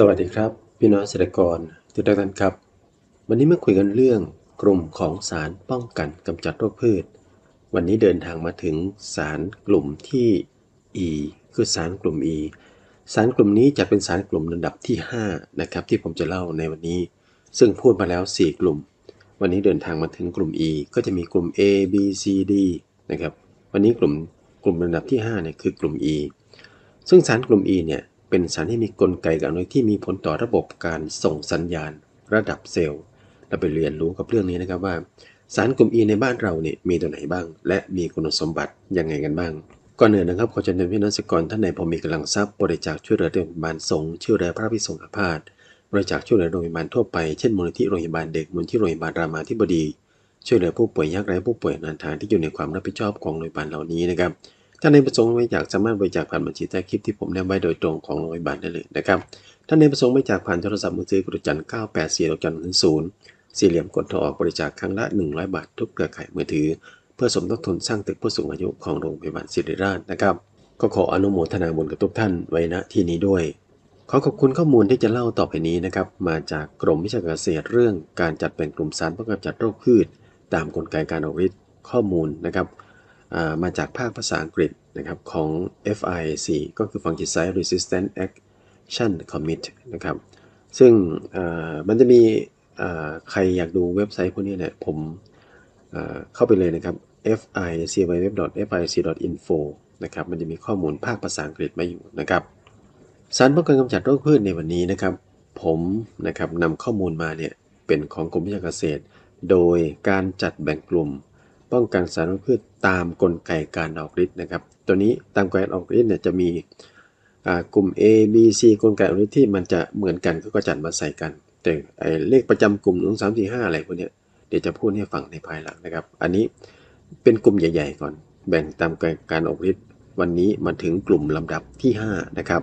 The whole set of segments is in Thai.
สวัสดีครับ พี่น้องเกษตรกรทุกท่านครับ วันนี้มาคุยกันเรื่องกลุ่มของสารป้องกันกำจัดโรคพืช วันนี้เดินทางมาถึงสารกลุ่มที่ E คือสารกลุ่ม E สารกลุ่มนี้จะเป็นสารกลุ่มลำดับที่5นะครับที่ผมจะเล่าในวันนี้ ซึ่งพูดมาแล้ว 4 กลุ่ม วันนี้เดินทางมาถึงกลุ่ม E ก็จะมีกลุ่ม A B C D นะครับวันนี้กลุ่มกลุ่มลำดับที่5เนี่ยคือกลุ่ม E ซึ่งสารกลุ่ม E เนี่ย เป็นสารที่มีกลไกกับอนุที่มีผลต่อระบบการส่งสัญญาณ ระดับเซลล์ เราไปเรียนรู้กับเรื่องนี้นะครับว่า สารกลุ่ม E ในบ้านเราเนี่ยมีตัวไหนบ้าง และมีคุณสมบัติยังไงกันบ้าง ก่อนอื่นนะครับขอเชิญพี่น้องสกรท่านในพอมีกำลังทรัพย์บริจาคช่วยเหลือโรงพยาบาลสงฆ์ช่วยเหลือพระพิสงฆ์อาพาธบริจาคช่วยเหลือโรงพยาบาลทั่วไป เช่นมูลนิธิโรงพยาบาลเด็กมูลนิธิโรงพยาบาลรามาธิบดี ช่วยเหลือผู้ป่วยยากไร้ผู้ป่วยอนันทานที่อยู่ในความรับผิดชอบของโรงพยาบาลเหล่านี้นะครับ ท่านในประสงค์บริจาคสามารถบริจาคผ่านบัญชีใต้คลิปที่ผมแนบไว้โดยตรงของโรงพยาบาลได้เลยนะครับ ท่านในประสงค์บริจาคผ่านโทรศัพท์มือถือกดจัน984ดอกจันถึงศูนย์สี่เหลี่ยมกดโทรออกบริจาคครั้งละ 100 บาททุกเครือข่ายมือถือ เพื่อสมทบทุนสร้างตึกผู้สูงอายุของโรงพยาบาลศิริราชนะครับ ก็ขออนุโมทนาบุญกับทุกท่านไว้ณที่นี้ด้วย ขอขอบคุณข้อมูลที่จะเล่าต่อไปนี้นะครับมาจากกรมวิชาการเกษตรเรื่องการจัดแบ่งกลุ่มสารป้อกันจัดโรคพืช ตามกลไกการออกฤทธิ์ข้อมูลนะครับ มาจากภาคภาษาอังกฤษนะครับของ FIC ก็คือ Fungicide Resistant Action Commit นะครับ ซึ่งมันจะมีใครอยากดูเว็บไซต์พวกนี้เนี่ยผมเข้าไปเลยนะครับ ficweb.fic.info นะครับ มันจะมีข้อมูลภาคภาษาอังกฤษมาอยู่นะครับ สารป้องกันกำจัดโรคพืชในวันนี้นะครับ ผมนะครับนำข้อมูลมาเนี่ยเป็นของกรมวิชาการเกษตร โดยการจัดแบ่งกลุ่ม ป้องกันสารพืชตามกลไกการออกฤทธิ์นะครับ ตัวนี้ตามการออกฤทธิ์เนี่ยจะมีกลุ่ม A B C กลไกออกฤทธิ์ที่มันจะเหมือนกันก็จัดมาใส่กัน แต่เลขประจำกลุ่มหนึ่งสามสี่ห้าอะไรพวกนี้เดี๋ยวจะพูดให้ฟังในภายหลังนะครับ อันนี้เป็นกลุ่มใหญ่ ๆ ก่อน แบ่งตามการออกฤทธิ์วันนี้มาถึงกลุ่มลำดับที่ 5 นะครับ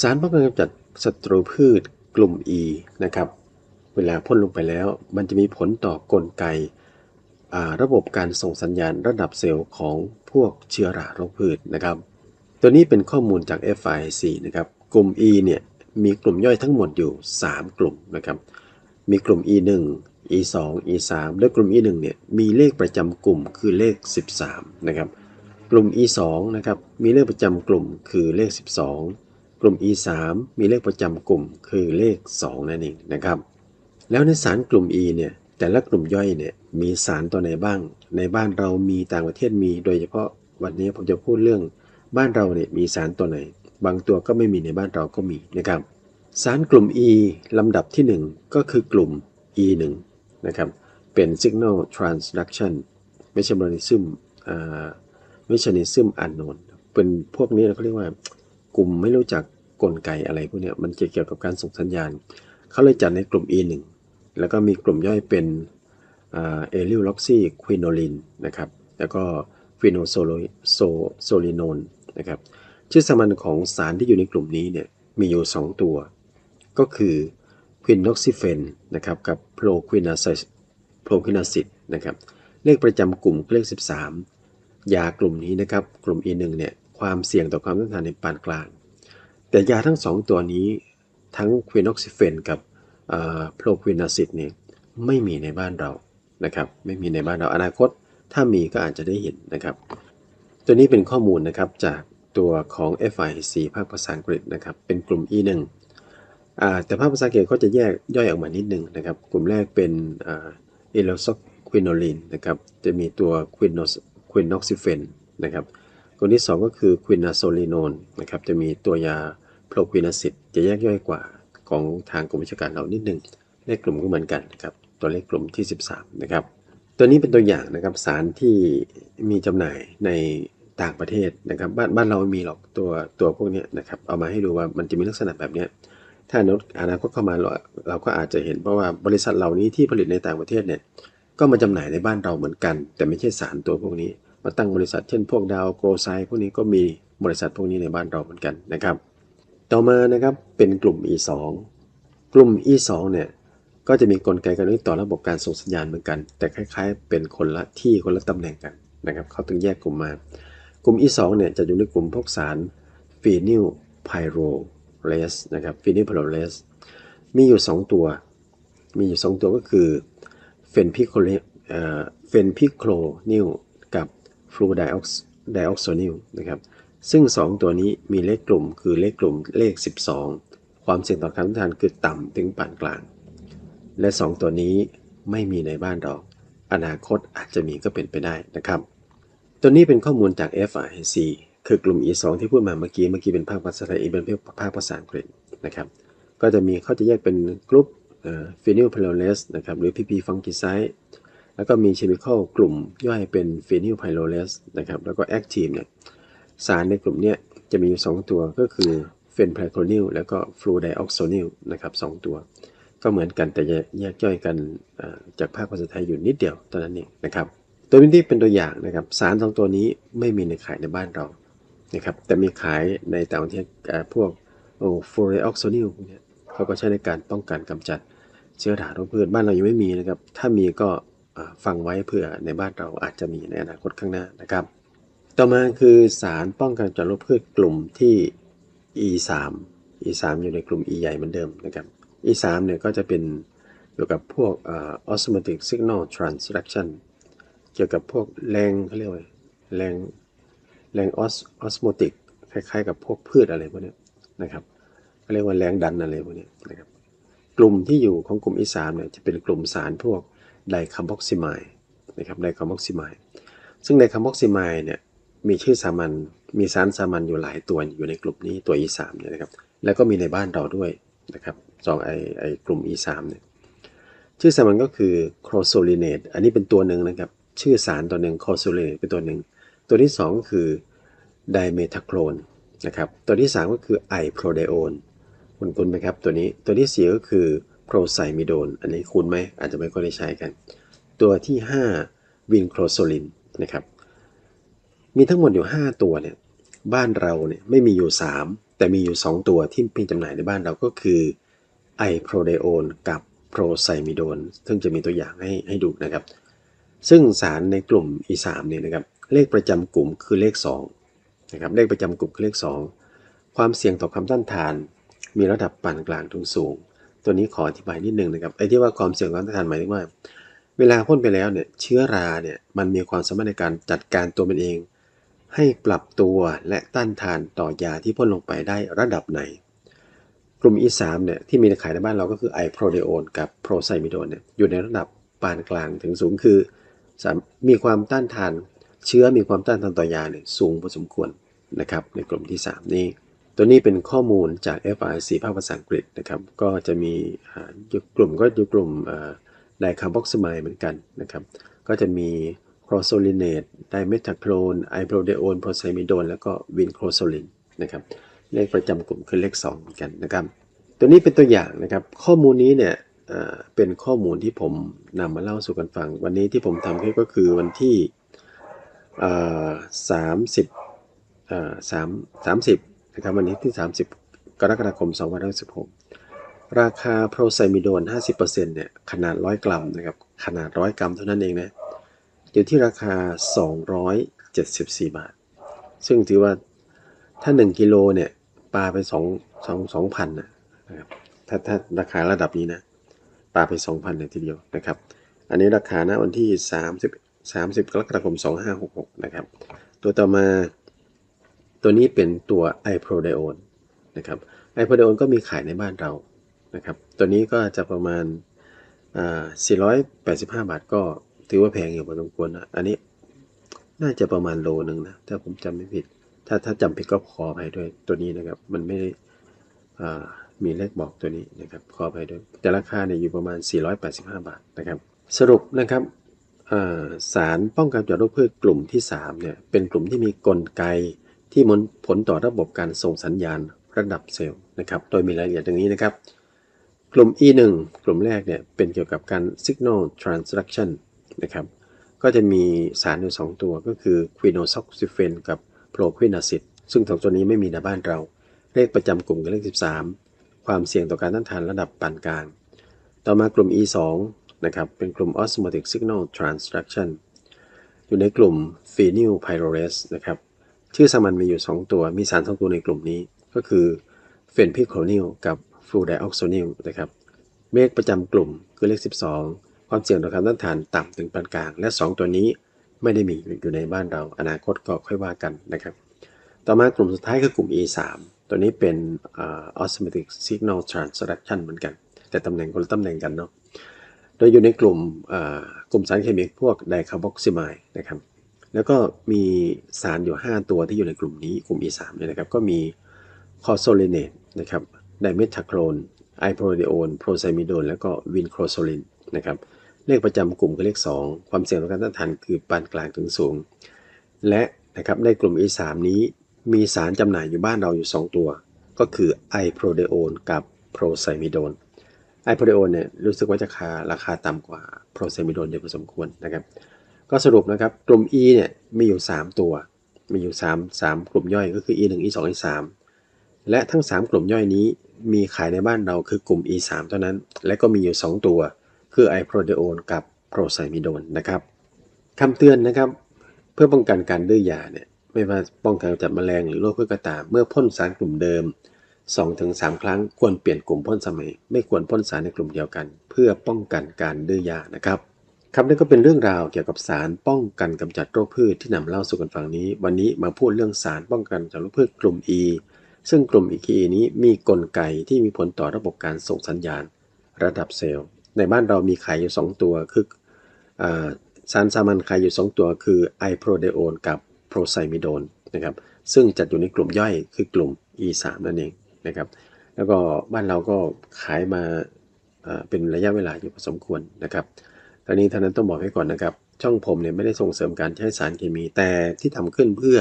สารป้องกันกำจัดศัตรูพืชกลุ่ม E นะครับ เวลาพ่นลงไปแล้ว มันจะมีผลต่อกลไก ระบบการส่งสัญญาณระดับเซลล์ของพวกเชื้อราโรคพืชนะครับ ตัวนี้เป็นข้อมูลจาก FIC นะครับ กลุ่ม E เนี่ยมีกลุ่มย่อยทั้งหมดอยู่ 3 กลุ่มนะครับ มีกลุ่ม E1 E2 E3 โดยกลุ่ม E1 เนี่ยมีเลขประจำกลุ่มคือเลข 13 นะครับ กลุ่ม E2 นะครับมีเลขประจำกลุ่มคือเลข 12 กลุ่ม E3 มีเลขประจำกลุ่มคือเลข 2 นั่นเองนะครับ แล้วในสารกลุ่ม E เนี่ย แต่ละกลุ่มย่อยเนี่ยมีสารตัวไหนบ้าง ในบ้านเรามีต่างประเทศมี โดยเฉพาะวันนี้ผมจะพูดเรื่องบ้านเราเนี่ยมีสารตัวไหน บางตัวก็ไม่มีในบ้านเราก็มีนะครับ สารกลุ่ม E ลำดับที่ 1 ก็คือกลุ่ม E1 นะครับเป็น signal transduction mechanism อ่า mechanism unknown เป็นพวกนี้เราเรียกว่ากลุ่มไม่รู้จักกลไกอะไรพวกนี้มันเกี่ยวกับการส่งสัญญาณ เขาเลยจัดในกลุ่ม E1 แล้วก็มีกลุ่มย่อยเป็นเอลิลล็อกซี่ควินโนลินนะครับ แล้วก็ฟิโนโซโซลิโนนนะครับ ชื่อสมัญของสารที่อยู่ในกลุ่มนี้เนี่ยมีอยู่ 2 ตัว ก็คือควินนอกซิเฟนนะครับกับโพรควินาซิสโพรควินาซิสนะครับ เลขประจำกลุ่มเลข 13 ยากลุ่มนี้นะครับ กลุ่ม E1 เนี่ยความเสี่ยงต่อความต้านทานในปานกลาง แต่ยาทั้ง 2 ตัวนี้ทั้งควินอกซิเฟนกับ โพรควินาซิสเนี่ยไม่มีในบ้านเรานะครับไม่มีในบ้านเราอนาคต ถ้ามีก็อาจจะได้เห็นนะครับ ตัวนี้เป็นข้อมูลนะครับจากตัวของ FIC ภาคภาษาอังกฤษนะครับเป็นกลุ่ม E1 อ่าแต่ภาคภาษาอังกฤษเขาจะแยกย่อยออกมานิดนึงนะครับ กลุ่มแรกเป็นเอโลซอกควินโนลินนะครับจะมีตัวควินโนควินนอกซิเฟนนะครับกลุ่มที่ 2 ก็คือควินาโซลิโนนนะครับจะมีตัวยาโพรควินาซิสจะแยกย่อยกว่า ของทางกรมวิชาการเรานิดนึงเลขกลุ่มก็เหมือนกันนะครับตัวเลขกลุ่มที่ 13 นะครับ ตัวนี้เป็นตัวอย่างนะครับสารที่มีจำหน่ายในต่างประเทศนะครับ บ้านบ้านเราไม่มีหรอกตัวตัวพวกนี้นะครับเอามาให้ดูว่ามันจะมีลักษณะแบบนี้ถ้าอนาคตเข้ามาเราเราก็อาจจะเห็นเพราะว่าบริษัทเหล่านี้ที่ผลิตในต่างประเทศเนี่ยก็มาจำหน่ายในบ้านเราเหมือนกัน แต่ไม่ใช่สารตัวพวกนี้ มาตั้งบริษัทเช่นพวกดาวโกลไซพวกนี้ก็มีบริษัทพวกนี้ในบ้านเราเหมือนกันนะครับ ต่อมานะครับเป็นกลุ่ม E2 กลุ่ม E2 เนี่ยก็จะมีกลไกการนึกต่อระบบการส่งสัญญาณเหมือนกัน แต่คล้าย ๆ เป็นคนละที่คนละตำแหน่งกันนะครับเขาถึงแยกกลุ่มมา กลุ่ม E2 เนี่ยจะอยู่ในกลุ่มพวกสารฟีนิลไพโรเรสนะครับฟีนิลไพโรเรสมีอยู่ 2 ตัว มีอยู่ 2 ตัวก็คือเฟนพิโคลเฟนพิโคลนิลกับฟลูไดออกไดออกโซนิลนะครับ ซึ่ง 2 ตัวนี้มีเลขกลุ่มคือเลขกลุ่มเลข 12 ความเสี่ยงต่อการต้านทานคือต่ำถึงปานกลาง และ 2 ตัวนี้ไม่มีในบ้านเราอนาคตอาจจะมีก็เป็นไปได้นะครับ ตัวนี้เป็นข้อมูลจาก FIC คือกลุ่ม E2 ที่พูดมาเมื่อกี้ เมื่อกี้เป็นภาคภาษาไทยเป็นภาคภาษาอังกฤษนะครับ ก็จะมีเขาจะแยกเป็นกลุ่มฟินิลพาโลเลสนะครับหรือ PP fungicide แล้วก็มีเคมีคอลกลุ่มย่อยเป็นฟินิลไพโลเลสนะครับแล้วก็แอคทีฟเนี่ย สารในกลุ่มนี้จะมีอยู่ 2 ตัวก็คือเฟนไพโคนิลแล้วก็ฟลูไดออกโซนิลนะครับสตัว ก็เหมือนกันแต่แยกย่อยกันจากภาคภาษาไทยอยู่นิดเดียวตอนนั้นเองนะครับตัวนี้เป็นตัวอย่างนะครับสารสองตัวนี้ไม่มีในขายในบ้านเรานะครับแต่มีขายในต่างประเทศพวกโอ้ฟลูไดออกโซนิลพวกนี้เขาก็ใช้ในการป้องกันกำจัดเชื้อราโรคพืชบ้านเรายังไม่มีนะครับถ้ามีก็ฟังไว้เพื่อในบ้านเราอาจจะมีในอนาคตข้างหน้านะครับ ต่อมาคือสารป้องกันจากโรคพืชกลุ่มที่ E3 E3 อยู่ในกลุ่ม E ใหญ่เหมือนเดิมนะครับ E3 เนี่ยก็จะเป็นเกี่ยวกับพวก osmotic signal transduction เกี่ยวกับพวกแรงเขาเรียกว่าแรงแรงออสออสโมติกคล้ายๆ กับพวกพืชอะไรพวกนี้นะครับเขาเรียกว่าแรงดันอะไรพวกนี้นะครับกลุ่มที่อยู่ของกลุ่ม E3 เนี่ยจะเป็นกลุ่มสารพวกไดคาร์บอกซิมายนะครับไดคาร์บอกซิมายซึ่งไดคาร์บอกซิมายเนี่ย มีชื่อสามัญมีสารสามัญอยู่หลายตัวอยู่ในกลุ่มนี้ตัว E3 เนี่ยนะครับ แล้วก็มีในบ้านเราด้วยนะครับสองไอไอกลุ่ม E3 เนี่ยชื่อสามัญก็คือโครโซลิเนตอันนี้เป็นตัวหนึ่งนะครับ ชื่อสารตัวหนึ่งโครโซลิเนตเป็นตัวหนึ่ง ตัวที่ 2 ก็คือไดเมทาโครนนะครับตัวที่ 3 ก็คือไอโปรไดโอนคุณคุณไหมครับตัวนี้ตัวที่ 4 ก็คือโปรไซมิโดนอันนี้คุ้นไหมอาจจะไม่ค่อยได้ใช้กัน ตัวที่ 5 วินโครโซลินนะครับ มีทั้งหมดอยู่ 5 ตัวเนี่ยบ้านเราเนี่ยไม่มีอยู่ 3 แต่มีอยู่ 2 ตัวที่เป็นจำหน่ายในบ้านเราก็คือไอโปรไดโอนกับโปรไซมิโดนซึ่งจะมีตัวอย่างให้ให้ดูนะครับ ซึ่งสารในกลุ่ม E3 เนี่ยนะครับเลขประจำกลุ่มคือเลข2นะครับเลขประจำกลุ่มคือเลข 2 ความเสี่ยงต่อความต้านทาน มีระดับปานกลางถึงสูง ตัวนี้ขออธิบายนิดนึงนะครับไอ้ที่ว่าความเสี่ยงต่อความต้านทานหมายถึงว่า เวลาพ่นไปแล้วเนี่ยเชื้อราเนี่ยมันมีความสามารถในการจัดการตัวมันเอง ให้ปรับตัวและต้านทานต่อยาที่พ่นลงไปได้ระดับไหน กลุ่ม E3 เนี่ยที่มีในขายในบ้านเราก็คือไอโปรเดโอนกับโปรไซมิโดนเนี่ยอยู่ในระดับปานกลางถึงสูงคือ มีความต้านทานเชื้อมีความต้านทานต่อยาเนี่ยสูงพอสมควรนะครับในกลุ่มที่ 3 นี้ ตัวนี้เป็นข้อมูลจาก FIC ภาคภาษาอังกฤษนะครับก็จะมีกลุ่มก็อยู่กลุ่มไดคาร์บอกซิมายเหมือนกันนะครับก็จะมี โครโซลินเนตไดเมทาโครนไอโปรเดโอนโปรไซมิโดนแล้วก็วินโครโซลินนะครับเลขประจำกลุ่มคือเลข2เหมือนกันนะครับ ตัวนี้เป็นตัวอย่างนะครับ ข้อมูลนี้เนี่ยเป็นข้อมูลที่ผมนำมาเล่าสู่กันฟัง วันนี้ที่ผมทำคลิปก็คือวันที่สามสิบสามสามสิบนะครับวันนี้ที่ 30 กรกฎาคม2016 ราคาโปรไซมิโดน 50%เนี่ยขนาด 100 กรัมนะครับขนาด 100 กรัมเท่านั้นเองนะ อยู่ที่ราคา 274 บาท ซึ่งถือว่าถ้า 1 กิโลเนี่ยปลาไป2 2 2,000นะครับถ้าถ้าราคาระดับนี้นะปลาไป 2,000เลยทีเดียวนะครับ อันนี้ราคาณวันที่ 30 30 กรกฎาคม 2566 นะครับ ตัวต่อมาตัวนี้เป็นตัว i p r o d i o n นนะครับ i p r o d i o n ก็มีขายในบ้านเรานะครับ ตัวนี้ก็จะประมาณ 485 บาทก็ ถือว่าแพงอยู่พอสมควรนะอันนี้น่าจะประมาณโลนึงนะถ้าผมจำไม่ผิด ถ้าถ้าจำผิดก็ขอไปด้วยตัวนี้นะครับ มันไม่ได้มีเลขบอกตัวนี้นะครับขอไปด้วย แต่ราคาเนี่ยอยู่ประมาณ 485 บาทนะครับ สรุปนะครับสารป้องกันจากโรคพืชกลุ่มที่3เนี่ยเป็นกลุ่มที่มีกลไกที่มนผลต่อระบบการส่งสัญญาณระดับเซลล์นะครับ โดยมีรายละเอียดดังนี้นะครับ กลุ่ม E1 กลุ่มแรกเนี่ยเป็นเกี่ยวกับการ signal transduction นะครับ ก็จะมีสารอยู่ 2 ตัวก็คือ q u i n o s o x y p h e n กับ p r o q u i n a c i d ซึ่งสองตัวนี้ไม่มีในบ้านเรา เลขประจำกลุ่มคือเลข 13 ความเสี่ยงต่อการต้านทานระดับปานกลาง ต่อมากลุ่ม E2 นะครับเป็นกลุ่ม osmotic signal transduction อยู่ในกลุ่ม phenyl pyrorase นะครับชื่อสามัญมีอยู่ 2 ตัวมีสารสองตัวในกลุ่มนี้ก็คือเฟนพิโคนิลกับฟลูไดออกโซนิลนะครับเมฆประจำกลุ่มคือเลข 12 ความเสี่ยงต่อการต้านทานต่ำถึงปานกลาง และ 2 ตัวนี้ไม่ได้มีอยู่ในบ้านเรา อนาคตก็ค่อยว่ากันนะครับ ต่อมากลุ่มสุดท้ายคือกลุ่ม E3 ตัวนี้เป็นอ osmotic signal transduction เหมือนกัน แต่ตำแหน่งคนละตำแหน่งกันเนาะ โดยอยู่ในกลุ่มกลุ่มสารเคมีพวกไดคาร์บอกซิมายนะครับ แล้วก็มีสารอยู่ 5 ตัวที่อยู่ในกลุ่มนี้กลุ่ม E3 เนี่ยนะครับ ก็มีคอโซเลเนตนะครับไดเมทาโครนไอโปรเดโอนโปรไซมิโดน แล้วก็วินโครโซลินนะครับ เลขประจำกลุ่มคือเลข 2 ความเสี่ยงต่อการต้านทานคือปานกลางถึงสูง และนะครับในกลุ่ม E3 นี้มีสารจำหน่ายอยู่บ้านเราอยู่ 2 ตัว ก็คือไอโปรเดโอนกับโปรไซมิโดนไอโปรเดโอนเนี่ยรู้สึกว่าจะคาราคาต่ำกว่าโปรไซมิโดนเยอะพอสมควรนะครับ ก็สรุปนะครับกลุ่ม E เนี่ยมีอยู่ 3 ตัว มีอยู่ 3 3 กลุ่มย่อยก็คือ E1 E2 E3 และทั้ง 3 กลุ่มย่อยนี้มีขายในบ้านเราคือกลุ่ม E3 เท่านั้น และก็มีอยู่ 2 ตัว คือไอโปรเดโอนกับโปรไซมิโดนนะครับคำเตือนนะครับ เพื่อป้องกันการดื้อยาเนี่ยไม่ว่าป้องกันจับแมลงหรือโรคพืชก็ตาม เมื่อพ่นสารกลุ่มเดิม 2-3 ครั้งควรเปลี่ยนกลุ่มพ่นสมัย ไม่ควรพ่นสารในกลุ่มเดียวกัน เพื่อป้องกันการดื้อยานะครับครับนี่ก็เป็นเรื่องราวเกี่ยวกับสารป้องกันกำจัดโรคพืชที่นำเล่าสู่กันฟังนี้ วันนี้มาพูดเรื่องสารป้องกันจัดโรคพืชกลุ่ม E ซึ่งกลุ่ม E นี้มีกลไกที่มีผลต่อระบบการส่งสัญญาณ ระดับเซลล์ ในบ้านเรามีขายอยู่ 2 ตัว คือสารสามัญขายอยู่ 2 ตัวคือไอโปรเดโอนกับโปรไซมิโดนนะครับ ซึ่งจัดอยู่ในกลุ่มย่อยคือกลุ่ม E3 นั่นเองนะครับ แล้วก็บ้านเราก็ขายมาเป็นระยะเวลาอยู่พอสมควรนะครับตอนนี้ท่านั้นต้องบอกให้ก่อนนะครับ ช่องผมเนี่ยไม่ได้ส่งเสริมการใช้สารเคมี แต่ที่ทำขึ้นเพื่อ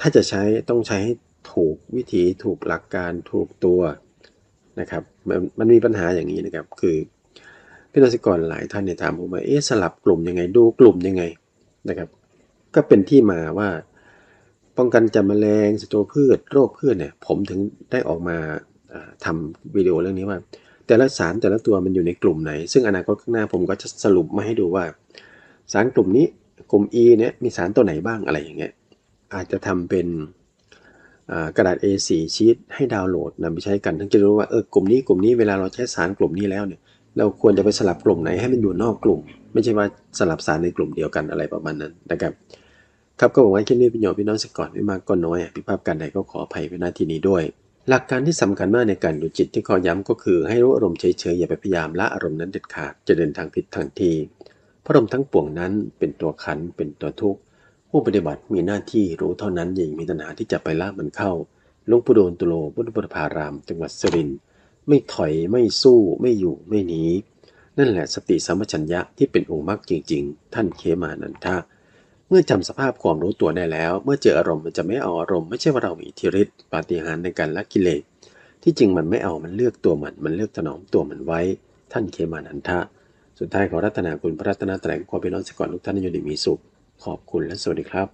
ถ้าจะใช้ต้องใช้ให้ถูกวิธีถูกหลักการถูกตัว นะครับมันมันมีปัญหาอย่างนี้นะครับ คือพี่นกษกรหลายท่านเนี่ยถามผมว่าเอ๊ะสลับกลุ่มยังไงดูกลุ่มยังไงนะครับ ก็เป็นที่มาว่า ป้องกันจับแมลงศัตรูพืช โรคพืชเนี่ยผมถึงได้ออกมาทำวิดีโอเรื่องนี้ว่า แต่ละสารแต่ละตัวมันอยู่ในกลุ่มไหน ซึ่งอนาคตข้างหน้าผมก็จะสรุปมาให้ดูว่า สารกลุ่มนี้กลุ่ม E เนี่ยมีสารตัวไหนบ้างอะไรอย่างเงี้ยอาจจะทำเป็น กระดาษ A4 ชีตให้ดาวน์โหลดนำไปใช้กันถึงจะรู้ว่าเออกลุ่มนี้กลุ่มนี้เวลาเราใช้สารกลุ่มนี้แล้วเนี่ยเราควรจะไปสลับกลุ่มไหนให้มันอยู่นอกกลุ่ม ไม่ใช่ว่าสลับสารในกลุ่มเดียวกันอะไรประมาณนั้นนะครับครับก็หวังว่าคลิปนี้ประโยชน์พี่น้องสักก่อนไม่มากก็น้อยผิดพลาดกันใดก็ขออภัยไว้ณที่นี้ด้วย หลักการที่สำคัญมากในการดูจิตที่ขอย้ำก็คือ ให้รู้อารมณ์เฉยๆอย่าไปพยายามละอารมณ์นั้นเด็ดขาดจะเดินทางผิดทางทีเพราะอารมณ์ทั้งปวงนั้นเป็นตัวขันเป็นตัวทุกข์ ผู้ปฏิบัติมีหน้าที่รู้เท่านั้นอย่ามีตัณหาที่จะไปละมันเข้าหลวงปู่โดนตุโลพุทธบุรพาราม จังหวัดสุรินทร์ไม่ถอยไม่สู้ไม่อยู่ไม่หนีนั่นแหละสติสัมปชัญญะที่เป็นองค์มรรคจริง ๆ ท่านเคมานันทะเมื่อจำสภาพความรู้ตัวได้แล้ว เมื่อเจออารมณ์มันจะไม่เอาอารมณ์ไม่ใช่ว่าเรามีอิทธิฤทธิ์ปาฏิหาริย์ในการละกิเลสที่จริงมันไม่เอามันเลือกตัวมัน มันเลือกถนอมตัวมันไว้ ท่านเคมานันทะ สุดท้ายขอรัตนาคุณพระรัตนตรัยขอเป็นน้องสก่อรทุกท่านอยู่ดีมีสุข ขอบคุณและสวัสดีครับ